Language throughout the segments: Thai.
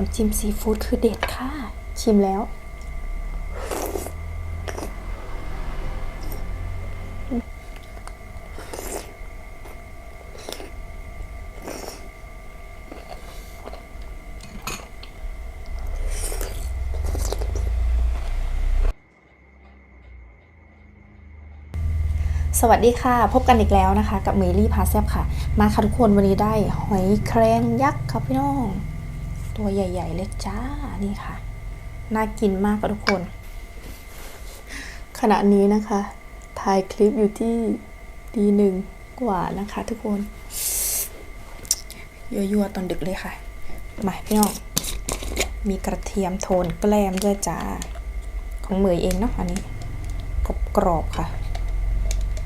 น้ำจิ้มซีฟู้ดคือเด็ดค่ะ ชิมแล้วสวัสดีค่ะ พบกันอีกแล้วนะคะ กับเมลี่พาแซบค่ะ มาค่ะทุกคนวันนี้ได้หอยแครงยักษ์ครับพี่น้อง ตัวใหญ่ ๆ เลยจ้า นี่ค่ะ น่ากินมากค่ะทุกคน ขณะนี้นะคะ ถ่ายคลิปอยู่ที่ตีหนึ่งกว่านะคะทุกคนยั่วๆตอนดึกเลยค่ะ มาพี่น้อง มีกระเทียมโทนแกล้มด้วยจ้า ของเหมยเองเนาะอันนี้กรอบๆค่ะ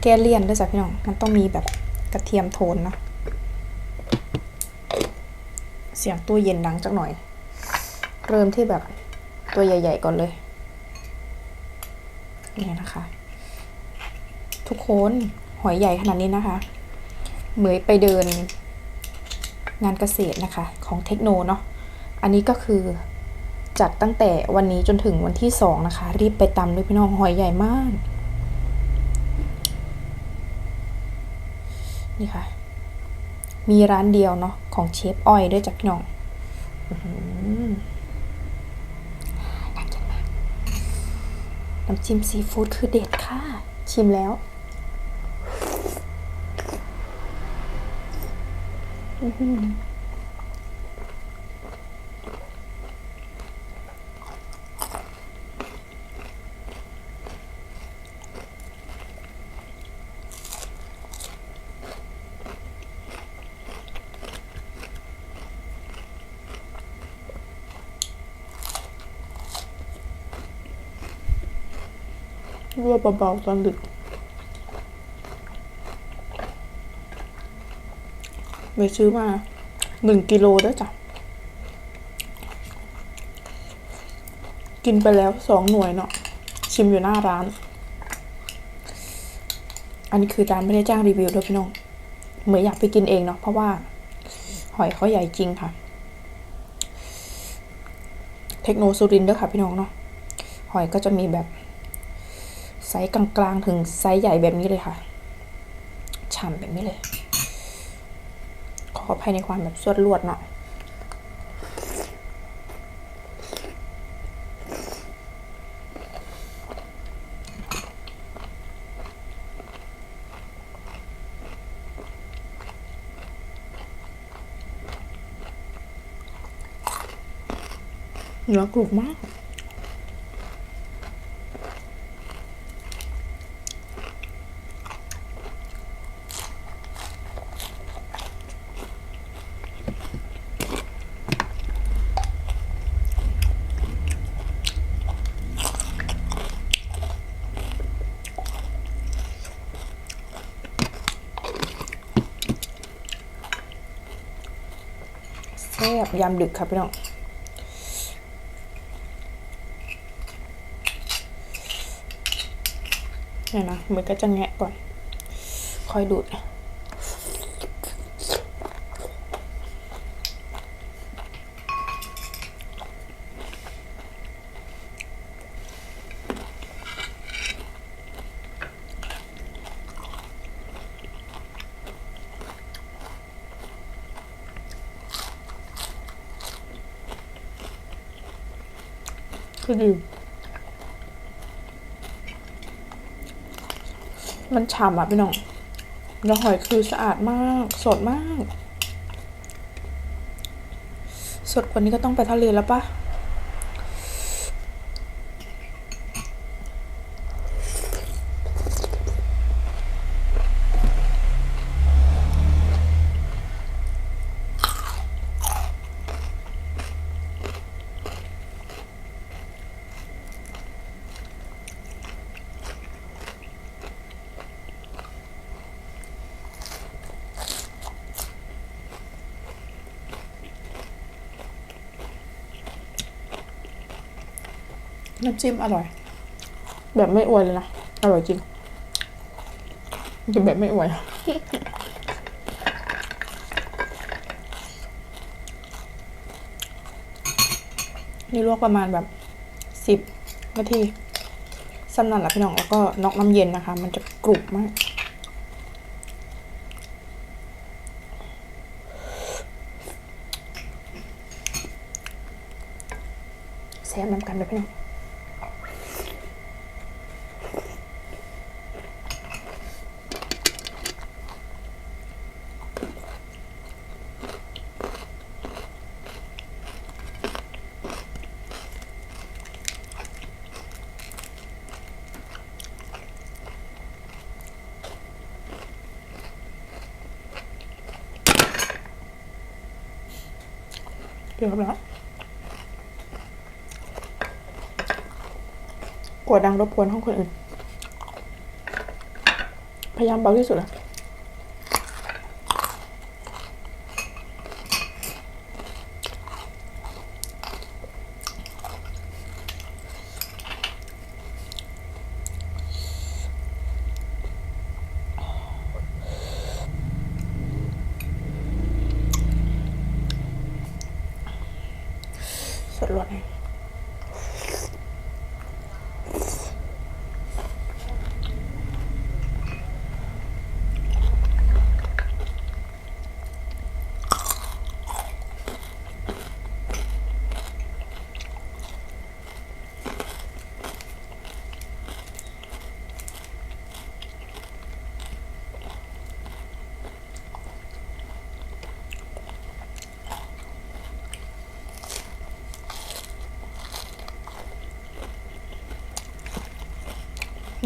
แก้เลี่ยนด้วยจ้ะพี่น้อง มันต้องมีแบบกระเทียมโทนเนาะ เสียงตู้เย็นดังจักหน่อย เริ่มที่แบบตัวใหญ่ ๆ ก่อนเลย นี่นะคะ ทุกคนหอยใหญ่ขนาดนี้นะคะ เหมยไปเดิน งานเกษตรนะคะ ของเทคโนเนาะ อันนี้ก็คือจัดตั้งแต่วันนี้จนถึงวันที่สองนะคะ รีบไปตำด้วยพี่น้องหอยใหญ่มาก นี่ค่ะ มีร้านเดียวเนาะของเชฟอ้อยด้วยจักพี่น้องน่ากินมาก น้ำจิ้มซีฟู้ดคือเด็ดค่ะ ชิมแล้วอือ รั่วเบาๆตอนดึกไปซื้อมาหนึ่งกิโลด้วยจ้ะ กินไปแล้วสองหน่วยเนาะชิมอยู่หน้าร้าน อันนี้คือจานไม่ได้จ้างรีวิวด้วยพี่น้อง เหมือนอยากไปกินเองเนาะเพราะว่า หอยเขาใหญ่จริงค่ะ เทคโนสุรินด้วยค่ะพี่น้องเนาะหอยก็จะมีแบบ ซส์กลางๆ ถึงไซส์ใหญ่แบบนี้เลยค่ะ ฉ่ำแบบนี้เลย ขออภัยในความแบบสวดลวดเนาะเนื้อกรุบมาก ซ่บยามดึกครับพี่น้องเนี่ยนะมันก็จะแงะก่อนคอยดูด คือดี มันฉ่ำอะพี่น้องแล้วหอยคือสะอาดมาก สดมาก สดกว่านี้ก็ต้องไปทะเลแล้วปะ น้ำจิ้มอร่อย แบบไม่อวยเลยนะ อร่อยจริงจะแบบไม่อวยอนี่ลวกประมาณแบบสิบนาทีสำนันละพี่น้องแล้วก็นอกน้ำเย็นนะคะ มันจะกรุบมากแซ่บน้ำกันเลยพี่น้อง เดี๋ยวครับแล้วกดดังรบกวนห้องคนอื่น พยายามเบาที่สุดอะ สดร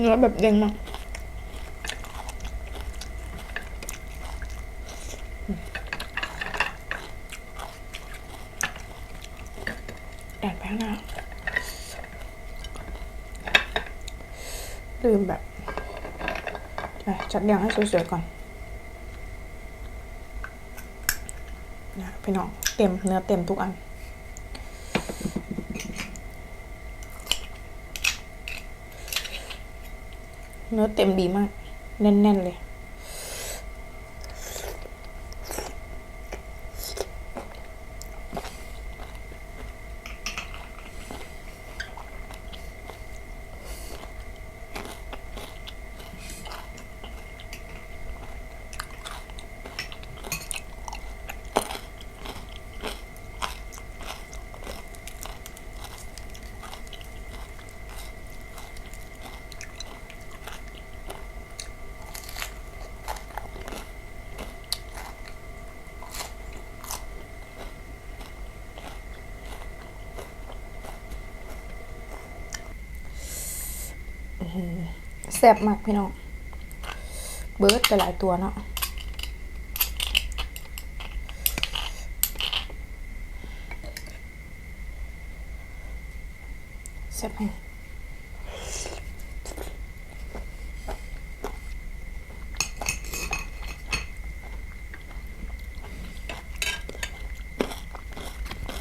เนื้อแบบเด้งมากแอบไปข้างหน้าลืมแบบจัดเรียงให้สวยๆก่อนนะพี่น้องเต็มเนื้อเต็มทุกอัน เนื้อเต็มดีมาก แน่น ๆ เลย แซ่บมากพี่น้อง เบิร์ดไปหลายตัวเนาะแซ่บไหม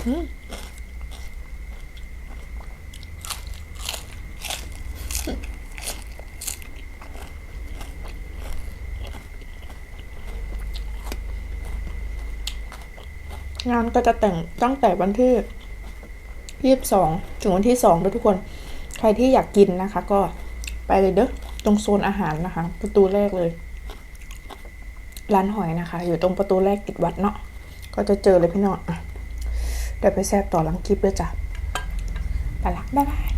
อืม งานก็จะแต่งตั้งแต่วันที่ยี่สิบสองถึงวันที่สองด้วยทุกคน ใครที่อยากกินนะคะ ก็ไปเลยเด้อตรงโซนอาหารนะคะ ประตูแรกเลย ร้านหอยนะคะ อยู่ตรงประตูแรกติดวัดเนาะก็จะเจอเลยพี่น้องเดี๋ยวไปแซบต่อหลังคลิปเลยจ้ะไปละบ๊ายบาย